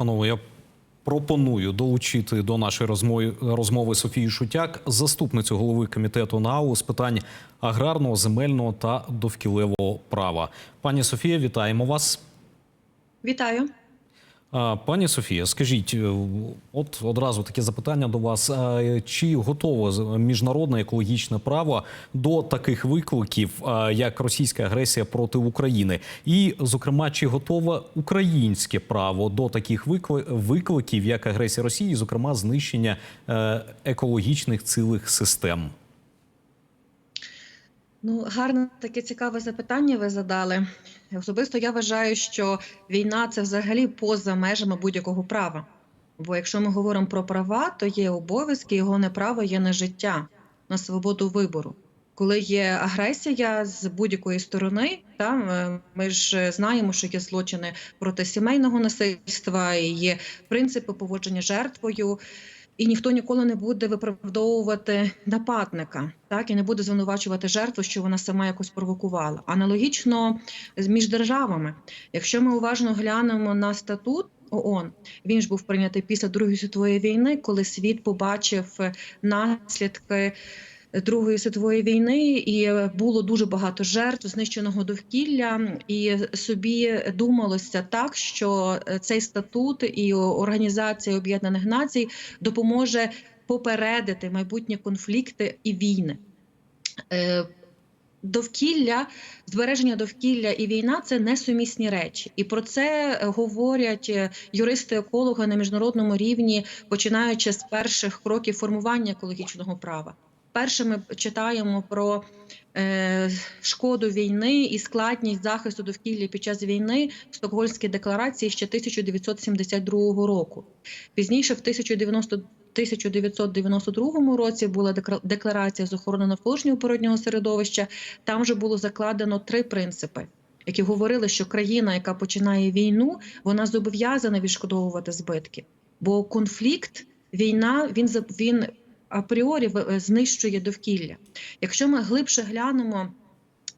Панове, я пропоную долучити до нашої розмови, розмови Софію Шутяк, заступницю голови комітету НАУ з питань аграрного, земельного та довкілевого права. Пані Софія, вітаємо вас. Вітаю. Пані Софія, скажіть, е, от одразу таке запитання до вас: чи готове з- міжнародне екологічне право до таких викликів, як російська агресія проти України? І, зокрема, чи готове українське право до таких викликів, як агресія Росії, зокрема знищення е, екологічних цілих систем? Ну, гарне таке цікаве запитання ви задали. Особисто я вважаю, що війна це взагалі поза межами будь-якого права. Бо якщо ми говоримо про права, то є обов'язки, його не право є на життя, на свободу вибору. Коли є агресія з будь-якої сторони, та е, ми ж знаємо, що є злочини проти сімейного насильства, і є принципи поводження жертвою. І ніхто ніколи не буде виправдовувати нападника, так і не буде звинувачувати жертву, що вона сама якось провокувала. Аналогічно між державами. Якщо ми уважно глянемо на статут ООН, він ж був прийнятий після Другої світової війни, коли світ побачив наслідки. Другої світової війни і було дуже багато жертв знищеного довкілля, і собі думалося так, що е, цей статут і Організація Об'єднаних Націй допоможе попередити майбутні конфлікти і війни. Е, Довкілля, збереження довкілля і війна це несумісні речі, і про це говорять е, юристи-екологи на міжнародному рівні, починаючи з перших кроків формування екологічного права. Перше ми читаємо про е, шкоду війни і складність захисту довкілля під час війни в Стокгольмській декларації ще 1972 року. Пізніше, в 1090 1992 році була декларація з охорони навколишнього природнього середовища. Там вже було закладено три принципи, які говорили, що країна, яка починає війну, вона зобов'язана відшкодовувати збитки. Бо конфлікт, війна, він він апріорі в- знищує довкілля. Якщо ми глибше глянемо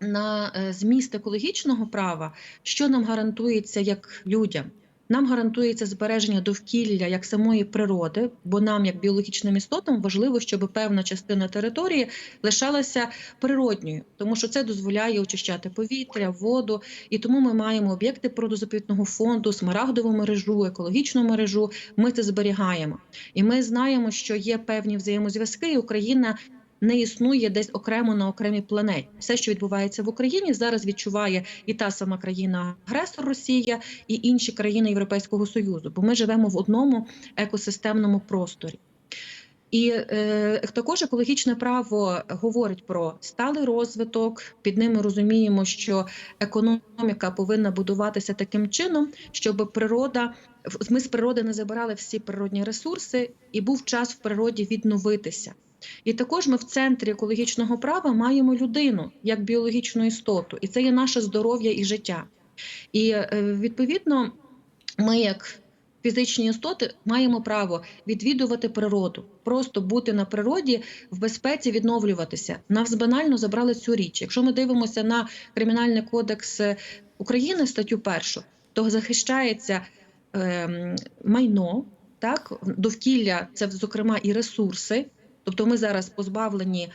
на е, зміст екологічного права, що нам гарантується як людям? Нам гарантується збереження довкілля як самої природи, бо нам, як біологічним істотам, важливо, щоб певна частина території лишалася природньою, тому що це дозволяє очищати повітря, воду, і тому ми маємо об'єкти природозаповідного фонду, смарагдову мережу, екологічну мережу. Ми це зберігаємо, і ми знаємо, що є певні взаємозв'язки, Україна. Не існує десь окремо на окремій планеті. Все, що відбувається в Україні, зараз відчуває і та сама країна-агресор Росія, і інші країни Європейського Союзу, бо ми живемо в одному екосистемному просторі. І е, також екологічне право говорить про сталий розвиток. Під ними розуміємо, що економіка повинна будуватися таким чином, щоб природа ми з природи не забирали всі природні ресурси, і був час в природі відновитися. І також ми в центрі екологічного права маємо людину як біологічну істоту, і це є наше здоров'я і життя. І е, відповідно, ми, як фізичні істоти, маємо право відвідувати природу, просто бути на природі в безпеці, відновлюватися. Нас банально забрали цю річ. Якщо ми дивимося на кримінальний кодекс України, статтю першу, то захищається е, майно, так довкілля, це зокрема і ресурси. Тобто ми зараз позбавлені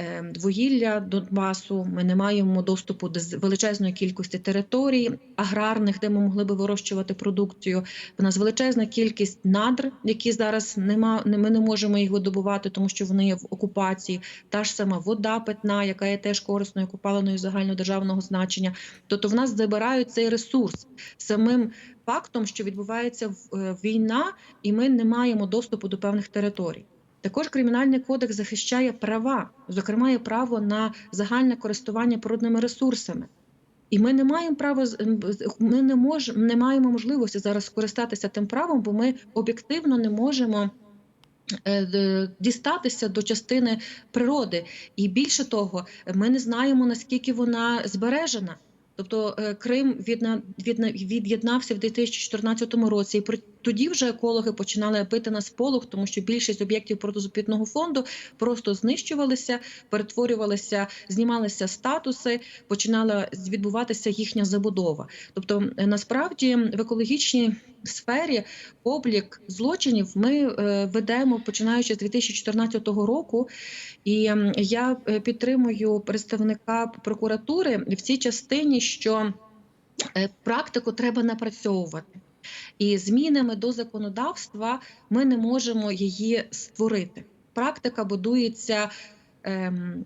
е, вугілля Донбасу, ми не маємо доступу до величезної кількості територій аграрних, де ми могли би вирощувати продукцію. В нас величезна кількість надр, які зараз нема, не- ми не можемо їх видобувати, тому що вони є в окупації. Та ж сама вода питна, яка є теж корисною купаленою загальнодержавного значення. Тобто в нас забирають цей ресурс самим фактом, що відбувається е, війна, і ми не маємо доступу до певних територій. Також кримінальний кодекс захищає права, зокрема, є право на загальне користування природними ресурсами. І ми не маємо права ми не мож, не маємо можливості зараз скористатися тим правом, бо ми об'єктивно не можемо е, дістатися до частини природи. І більше того, ми не знаємо наскільки вона збережена. Тобто е, Крим від'єднався в 2014 році, і тоді вже екологи починали бити на сполох, тому що більшість об'єктів протизупітного фонду просто знищувалися, перетворювалися, знімалися статуси, починала відбуватися їхня забудова. Тобто, е, насправді в екологічній сфері облік злочинів ми е, ведемо починаючи з 2014 року. І я е, підтримую представника прокуратури в цій частині, що е, практику треба напрацьовувати. І змінами до законодавства ми не можемо її створити. Практика будується ем,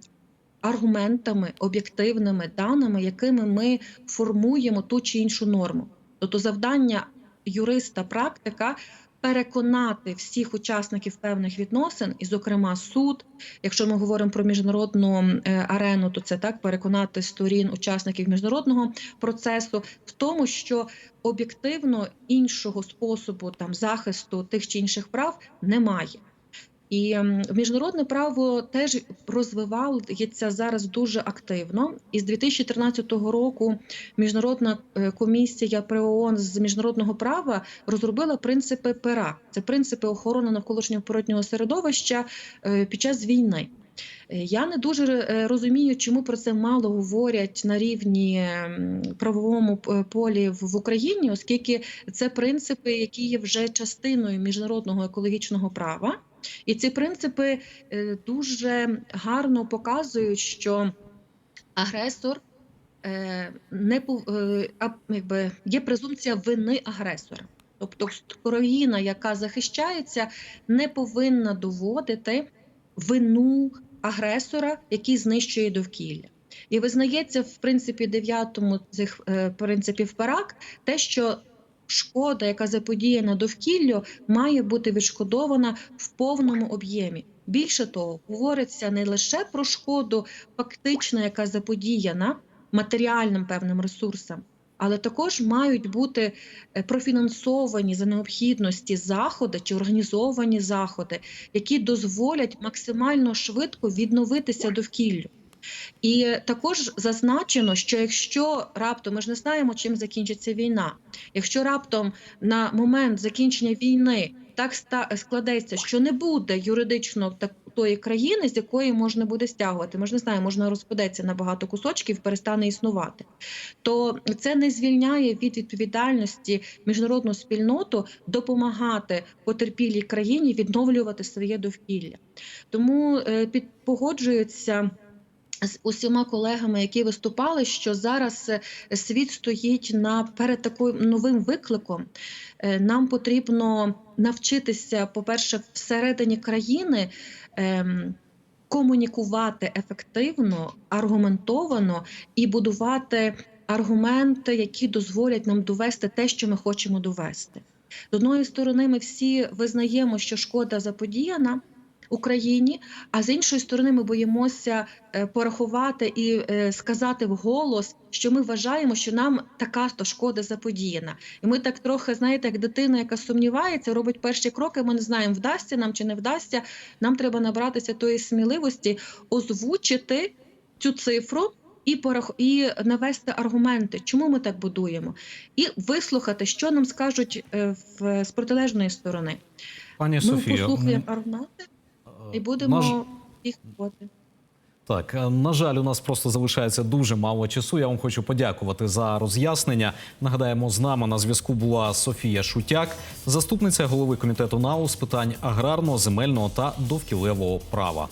аргументами, об'єктивними даними, якими ми формуємо ту чи іншу норму. Тобто завдання юриста практика переконати всіх учасників певних відносин, і, зокрема, суд. Якщо ми говоримо про міжнародну е, арену, то це так переконати сторін учасників міжнародного процесу в тому, що об'єктивно іншого способу там захисту тих чи інших прав немає. І міжнародне право теж розвивається зараз дуже активно. І з 2013 року міжнародна е, комісія при ООН з міжнародного права розробила принципи ПЕРА. Це принципи охорони навколишнього природнього середовища е, під час війни. Е, Я не дуже розумію, чому про це мало говорять на рівні правовому полі в Україні, оскільки це принципи, які є вже частиною міжнародного екологічного права. І ці принципи е, дуже гарно показують, що агресор е, не е, якби, є презумпція вини агресора. Тобто країна, яка захищається, не повинна доводити вину агресора, який знищує довкілля. І визнається в принципі дев'ятому цих принципів ПАРАК те, що шкода, яка заподіяна довкіллю, має бути відшкодована в повному об'ємі. Більше того, говориться не лише про шкоду, фактично, яка заподіяна матеріальним певним ресурсам, але також мають бути е, профінансовані за необхідності заходи чи організовані заходи, які дозволять максимально швидко відновитися довкіллю. І також зазначено, що якщо раптом ми ж не знаємо, чим закінчиться війна, якщо раптом на момент закінчення війни так складеться, що не буде юридично так тої країни, з якої можна буде стягувати, ми ж не знаємо, можна розпадеться на багато кусочків, перестане існувати, то це не звільняє від відповідальності міжнародну спільноту допомагати потерпілій країні відновлювати своє довкілля. Тому е, під погоджуються з усіма колегами, які виступали, що зараз е, світ стоїть на перед таким новим викликом. Е, Нам потрібно навчитися, по-перше, всередині країни. ем, Комунікувати ефективно, аргументовано і будувати аргументи, які дозволять нам довести те, що ми хочемо довести. З одної сторони, ми всі визнаємо, що шкода заподіяна Україні, а з іншої сторони, ми боїмося е, порахувати і е, сказати вголос, що ми вважаємо, що нам така то шкода заподіяна. І ми так трохи, знаєте, як дитина, яка сумнівається, робить перші кроки. Ми не знаємо, вдасться нам чи не вдасться. Нам треба набратися тої сміливості, озвучити цю цифру. І порах... і навести аргументи, чому ми так будуємо, і вислухати, що нам скажуть е, в з протилежної сторони. Пані Ми Софію, послухаємо аргументи і е, будемо Наж... їх проти. Так, е, на жаль, у нас просто залишається дуже мало часу. Я вам хочу подякувати за роз'яснення. Нагадаємо, з нами на зв'язку була Софія Шутяк, заступниця голови комітету НАУ з питань аграрного, земельного та довкілевого права.